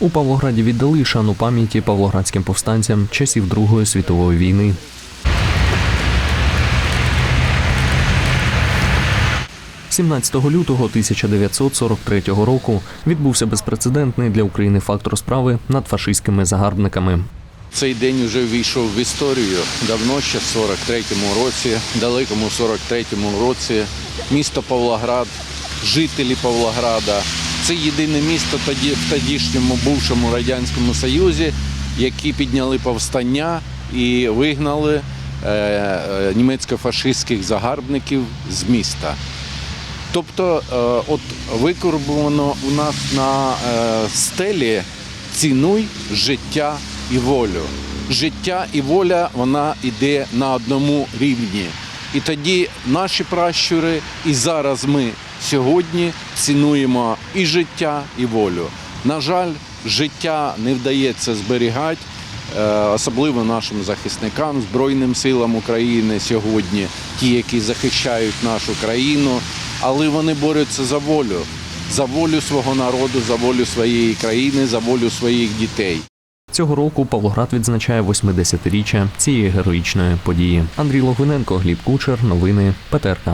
У Павлограді віддали шану пам'яті павлоградським повстанцям часів Другої світової війни. – 17 лютого 1943 року відбувся безпрецедентний для України факт розправи над фашистськими загарбниками. Цей день вже ввійшов в історію давно, ще в 43-му році, далекому 43-му році. Місто Павлоград, жителі Павлограда. Це єдине місто тоді в тодішньому бувшому радянському союзі, які підняли повстання і вигнали е, е, німецько-фашистських загарбників з міста. Тобто, е, от викорбовано у нас на е, стелі цінуй життя і волю. Життя і воля вона йде на одному рівні. І тоді наші пращури, і зараз ми сьогодні цінуємо і життя, і волю. На жаль, життя не вдається зберігати, е, особливо нашим захисникам, Збройним силам України сьогодні, ті, які захищають нашу країну, але вони борються за волю, за волю свого народу, за волю своєї країни, за волю своїх дітей. Цього року Павлоград відзначає 80-річчя цієї героїчної події. Андрій Логвиненко, Гліб Кучер, новини ПТРК.